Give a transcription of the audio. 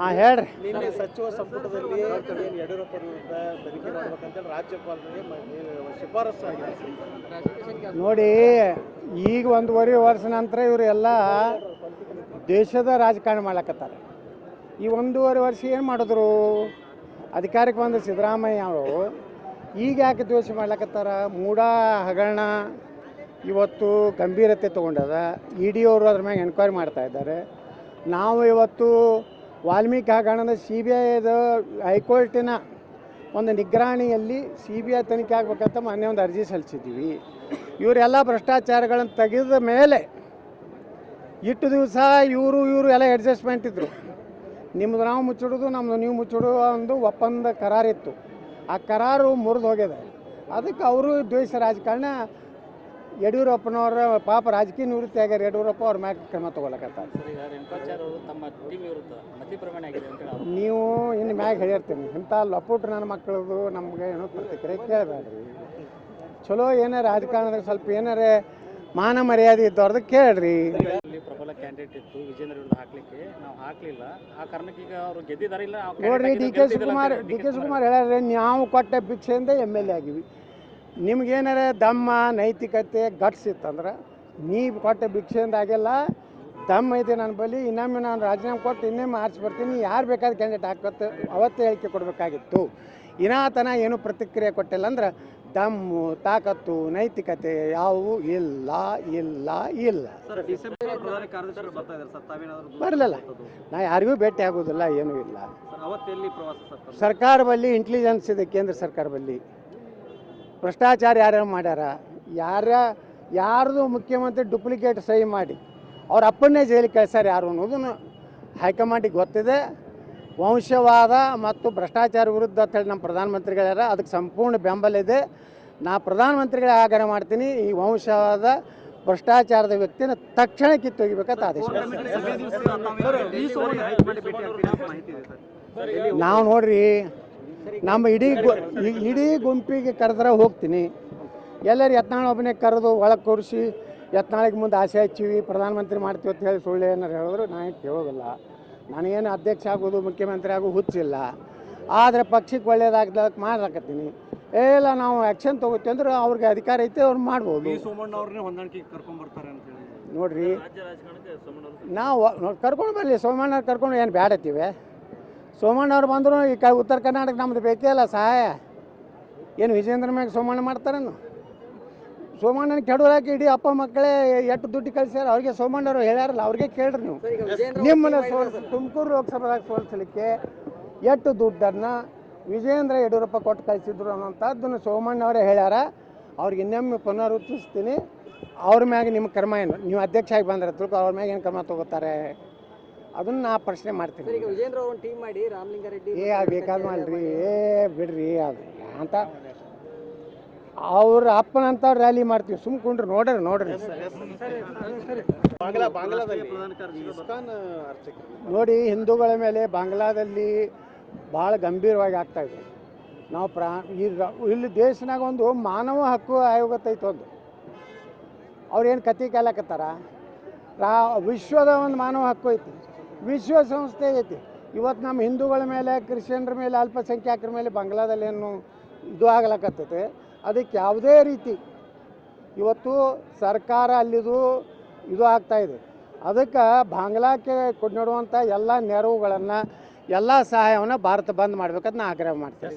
ಹಾಂ ಹೇಳ್ರಿ. ನಿನ್ನೆ ಸಚಿವ ಸಂಪುಟದಲ್ಲಿ ಏನು ಯಡಿಯೂರಪ್ಪ ವಿರುದ್ಧ ತನಿಖೆ ಮಾಡ್ಬೇಕಂತೇಳಿ ರಾಜ್ಯಪಾಲರಿಗೆ ಶಿಫಾರಸು ಆಗಿದೆ ನೋಡಿ ಈಗ ಒಂದೂವರೆ ವರ್ಷ ನಂತರ ಇವರು ಎಲ್ಲ ದೇಶದ ರಾಜಕಾರಣ ಮಾಡ್ಲಕತ್ತಾರೆ. ಈ ಒಂದೂವರೆ ವರ್ಷ ಏನು ಮಾಡಿದ್ರು? ಅಧಿಕಾರಕ್ಕೆ ಬಂದ ಸಿದ್ದರಾಮಯ್ಯ ಅವರು. ಈಗ ಯಾಕೆ ದ್ವೇಷ ಮಾಡ್ಲಕತ್ತಾರ? ಮೂಡ ಹಗರಣ ಇವತ್ತು ಗಂಭೀರತೆ ತೊಗೊಂಡದ. ಇ ಡಿ ಅವರು ಅದ್ರ ಮ್ಯಾಗ ಎನ್ಕ್ವೈರಿ ಮಾಡ್ತಾ ಇದ್ದಾರೆ. ನಾವು ಇವತ್ತು ವಾಲ್ಮೀಕಿ ಹಗರಣದ ಸಿ ಬಿ ಐದ ಹೈಕೋರ್ಟಿನ ಒಂದು ನಿಗ್ರಾಣಿಯಲ್ಲಿ ಸಿ ಬಿ ಐ ತನಿಖೆ ಆಗ್ಬೇಕಂತ ಮೊನ್ನೆ ಒಂದು ಅರ್ಜಿ ಸಲ್ಲಿಸಿದ್ದೀವಿ. ಇವರೆಲ್ಲ ಭ್ರಷ್ಟಾಚಾರಗಳನ್ನು ತೆಗೆದ ಮೇಲೆ ಇಟ್ಟು ದಿವಸ ಇವರು ಇವರು ಎಲ್ಲ ಅಡ್ಜಸ್ಟ್ಮೆಂಟ್ ಇದ್ದರು ನಿಮ್ಮದು ನಾವು ಮುಚ್ಚಿಡೋದು ನಮ್ಮದು ನೀವು ಮುಚ್ಚಿಡೋ ಒಂದು ಒಪ್ಪಂದ ಕರಾರಿತ್ತು. ಆ ಕರಾರು ಮುರಿದು ಹೋಗಿದೆ. ಅದಕ್ಕೆ ಅವರು ದ್ವೇಷ ರಾಜಕಾರಣ ಯಡಿಯೂರಪ್ಪನವರ ಪಾಪ ರಾಜಕೀಯ ನಿವೃತ್ತಿ ಆಗ್ಯಾರ ಯಡಿಯೂರಪ್ಪ ಅವ್ರ ಮ್ಯಾಗ ಕ್ರಮ ತೊಗೊಳಕತ್ತಾರೆ ನೀವು ಇನ್ನು ಮ್ಯಾಗ ಹೇಳಿರ್ತೀನಿ ಇಂಥ ಲಪುಟ್ ನನ್ನ ಮಕ್ಕಳದು ನಮ್ಗೆ ಏನು ಪ್ರತಿಕ್ರಿಯೆ ಕೇಳಬೇಡ್ರಿ. ಚಲೋ ಏನಾರ ರಾಜಕಾರಣದಾಗ ಸ್ವಲ್ಪ ಏನಾರ ಮಾನ ಮರ್ಯಾದೆ ಇದ್ದವ್ರದ್ದು ಕೇಳ್ರಿ. ಪ್ರಬಲ ಕ್ಯಾಂಡಿಡೇಟ್ ಇತ್ತು ವಿಜೇಂದ್ರ ವಿರುದ್ಧ ಹಾಕ್ಲಿಕ್ಕೆ. ನಾವು ಹಾಕ್ಲಿಲ್ಲ ಆ ಕಾರಣಕ್ಕೆ ಈಗ ಅವರು ಗೆದ್ದಿದ್ದಾರೆ ಇಲ್ಲ ನಾವು ನೋಡ್ರಿ D K Shivakumar D K Shivakumar ಹೇಳ್ಯಾರ ನಾವು ಕೊಟ್ಟ ಭಿಕ್ಷೆಯಿಂದ ಎಂ ಎಲ್ ಎ ಆಗಿವಿ. ನಿಮ್ಗೇನಾರ ದಮ್ಮ ನೈತಿಕತೆ ಗಟ್ಸ್ ಇತ್ತಂದ್ರೆ ನೀವು ಕೊಟ್ಟ ಭಿಕ್ಷೆಯಿಂದ ಆಗಿಲ್ಲ. ದಮ್ಮ ಐತೆ ನನ್ನ ಬಳಿ ಇನ್ನೊಮ್ಮೆ ನಾನು ರಾಜೀನಾಮೆ ಕೊಟ್ಟು ಇನ್ನೊಮ್ಮೆ ಆರಿಸಿ ಬರ್ತೀನಿ ಯಾರು ಬೇಕಾದ ಕ್ಯಾಂಡಿಡೇಟ್ ಹಾಕತ್ತೆ ಅವತ್ತೇ ಹೇಳಿಕೆ ಕೊಡಬೇಕಾಗಿತ್ತು. ಇನಾತನ ಏನು ಪ್ರತಿಕ್ರಿಯೆ ಕೊಟ್ಟಿಲ್ಲ ಅಂದ್ರೆ ದಮ್ಮು ತಾಕತ್ತು ನೈತಿಕತೆ ಯಾವುವು ಇಲ್ಲ ಇಲ್ಲ ಇಲ್ಲ. ಬರಲಿಲ್ಲ. ನಾ ಯಾರಿಗೂ ಭೇಟಿ ಆಗೋದಿಲ್ಲ ಏನೂ ಇಲ್ಲ? ಸರ್ಕಾರ ಬಳಿ ಇಂಟೆಲಿಜೆನ್ಸ್ ಇದೆ ಕೇಂದ್ರ ಸರ್ಕಾರ ಬಲ್ಲಿ ಭ್ರಷ್ಟಾಚಾರ ಯಾರ್ಯಾರು ಮಾಡ್ಯಾರ? ಯಾರ ಯಾರ್ದು ಮುಖ್ಯಮಂತ್ರಿ ಡುಪ್ಲಿಕೇಟ್ ಸಹಿ ಮಾಡಿ ಅವ್ರ ಅಪ್ಪನ್ನೇ ಜೈಲಿಗೆ ಕಳಿಸ್ಯಾರ ಯಾರು ಅನ್ನೋದನ್ನು ಹೈಕಮಾಂಡಿಗೆ ಗೊತ್ತಿದೆ. ವಂಶವಾದ ಮತ್ತು ಭ್ರಷ್ಟಾಚಾರ ವಿರುದ್ಧ ಅಂತೇಳಿ ನಮ್ಮ ಪ್ರಧಾನಮಂತ್ರಿಗಳ್ಯಾರ ಅದಕ್ಕೆ ಸಂಪೂರ್ಣ ಬೆಂಬಲ ಇದೆ. ನಾ ಪ್ರಧಾನಮಂತ್ರಿಗಳ ಆಗ್ರಹ ಮಾಡ್ತೀನಿ. ಈ ವಂಶವಾದ ಭ್ರಷ್ಟಾಚಾರದ ವ್ಯಕ್ತಿನ ತಕ್ಷಣ ಕಿತ್ತೊಗಿಬೇಕಂತ ಆದೇಶ. ನಾವು ನೋಡ್ರಿ ನಮ್ಮ ಇಡೀ ಗು- ಇಡೀ ಗುಂಪಿಗೆ ಕರೆದ್ರೆ ಹೋಗ್ತೀನಿ. ಎಲ್ಲರೂ ಯತ್ನಾಳ್ ಒಬ್ಬನೇ ಕರೆದು ಒಳಗೆ ಕೂರಿಸಿ ಯತ್ನಾಳಿಗೆ ಮುಂದೆ ಆಸೆ ಹಚ್ಚೀವಿ ಪ್ರಧಾನಮಂತ್ರಿ ಮಾಡ್ತೀವಿ ಅಂತ ಹೇಳಿ ಸುಳ್ಳು ಏನಾರು ಹೇಳಿದ್ರು ನಾನು ಕೇಳೋದಿಲ್ಲ. ನನಗೇನು ಅಧ್ಯಕ್ಷ ಆಗೋದು ಮುಖ್ಯಮಂತ್ರಿ ಆಗೋ ಹುಚ್ಚಿಲ್ಲ. ಆದರೆ ಪಕ್ಷಕ್ಕೆ ಒಳ್ಳೇದಾಗದಕ್ಕೆ ಮಾಡ್ಲಾಕತ್ತೀನಿ. ಎಲ್ಲ ಇಲ್ಲ ನಾವು ಆ್ಯಕ್ಷನ್ ತೊಗೋತೀವಿ ಅಂದ್ರೆ ಅವ್ರಿಗೆ ಅಧಿಕಾರ ಐತೆ ಅವ್ರು ಮಾಡ್ಬೋದು. ಈ ಸೋಮಣ್ಣ ಅವ್ರನ್ನೇ ಹೊಂದಾಣಿಕೆ ಬರ್ತಾರೆ ಅಂತ ಹೇಳಿ. ನೋಡ್ರಿ. ನಾವು ನೋಡಿ ಕರ್ಕೊಂಡು ಬರಲಿ ಸೋಮಣ್ಣ ಕರ್ಕೊಂಡು ಏನು ಬ್ಯಾಡತ್ತೀವಿ? ಸೋಮಣ್ಣವ್ರು ಬಂದರು ಈ ಕ ಉತ್ತರ ಕರ್ನಾಟಕ ನಮ್ದು ಬೇಕೇ ಅಲ್ಲ ಸಹಾಯ. ಏನು ವಿಜೇಂದ್ರ ಮ್ಯಾಗ ಸೋಮಣ್ಣ ಮಾಡ್ತಾರೇನು? ಸೋಮಣ್ಣನ ಕೆಡೋಲಾಕಿ ಇಡೀ ಅಪ್ಪ ಮಕ್ಕಳೇ ಎಷ್ಟು ದುಡ್ಡು ಕಳಿಸ್ಯಾರ? ಅವ್ರಿಗೆ ಸೋಮಣ್ಣವ್ರು ಹೇಳ್ಯಾರಲ್ಲ ಅವ್ರಿಗೆ ಕೇಳ್ರಿ ನೀವು. ನಿಮ್ಮನ್ನ ಸೋಲ್ ತುಮಕೂರು ಲೋಕಸಭಾದಾಗ ಸೋಲಿಸಲಿಕ್ಕೆ ಎಷ್ಟು ದುಡ್ಡನ್ನು ವಿಜೇಂದ್ರ ಯಡಿಯೂರಪ್ಪ ಕೊಟ್ಟು ಕಳಿಸಿದ್ರು ಅನ್ನೋಂಥದ್ದನ್ನು ಸೋಮಣ್ಣವರೇ ಹೇಳ್ಯಾರ. ಅವ್ರಿಗೆ ಇನ್ನೊಮ್ಮೆ ಪುನರುತ್ತಿಸ್ತೀನಿ ಅವ್ರ ಮ್ಯಾಗ ನಿಮ್ಮ ಕರ್ಮ ಏನು? ನೀವು ಅಧ್ಯಕ್ಷ ಆಗಿ ಬಂದ್ರೆ ತಿಳ್ಕೊ ಅವ್ರ ಮ್ಯಾಗ ಏನು ಕ್ರಮ ತಗೋತಾರೆ? ಅದನ್ನ ನಾ ಪ್ರಶ್ನೆ ಮಾಡ್ತೀನಿ. ಈಗ ವಿಜೇಂದ್ರ ಅವ್ರ ಟೀಮ್ ಮಾಡಿ ರಾಮಲಿಂಗಾರೆಡ್ಡಿ ಏ ಅದು ಬೇಕಾದ್ ಮಾಡ್ರಿ ಏ ಬಿಡ್ರಿ ಅದು ಅಂತ. ಅವ್ರ ಅಪ್ಪನಂತ ರ್ಯಾಲಿ ಮಾಡ್ತೀವಿ. ಸುಮ್ ಕುಂಡ್ರಿ ನೋಡ್ರಿ ನೋಡ್ರಿ. ಬಾಂಗ್ಲಾ ಪ್ರಧಾನ ಕಾರ್ಯದರ್ಶಿ ನೋಡಿ ಹಿಂದೂಗಳ ಮೇಲೆ ಬಾಂಗ್ಲಾದಲ್ಲಿ ಭಾಳ ಗಂಭೀರವಾಗಿ ಆಗ್ತಾ ಇದೆ. ನಾವು ಪ್ರಾ ಈ ಇಲ್ಲಿ ದೇಶನಾಗ ಒಂದು ಮಾನವ ಹಕ್ಕು ಆಯೋಗ ಒಂದು ಒಂದು. ಅವ್ರೇನು ಕತೆ ಕೇಳಕತ್ತಾರ? ರಾ ವಿಶ್ವದ ಒಂದು ಮಾನವ ಹಕ್ಕು ಐತಿ. ವಿಶ್ವಸಂಸ್ಥೆ ಐತಿ ಇವತ್ತು ನಮ್ಮ ಹಿಂದೂಗಳ ಮೇಲೆ, ಕ್ರಿಶ್ಚಿಯನ್ರ ಮೇಲೆ ಅಲ್ಪಸಂಖ್ಯಾತರ ಮೇಲೆ ಬಂಗ್ಲಾದಲ್ಲಿ ಏನು ಇದು ಆಗ್ಲಕ್ಕತ್ತೈತೆ ಅದಕ್ಕೆ ಯಾವುದೇ ರೀತಿ ಇವತ್ತು ಸರ್ಕಾರ ಅಲ್ಲಿದು ಇದು ಆಗ್ತಾ ಇದೆ ಅದಕ್ಕೆ ಬಾಂಗ್ಲಾಕ್ಕೆ ಕೊಡುವಂಥ ಎಲ್ಲ ನೆರವುಗಳನ್ನು, ಎಲ್ಲ ಸಹಾಯವನ್ನು ಭಾರತ ಬಂದ್ ಮಾಡ್ಬೇಕಂತ ನಾನು ಆಗ್ರಹ ಮಾಡ್ತೀನಿ.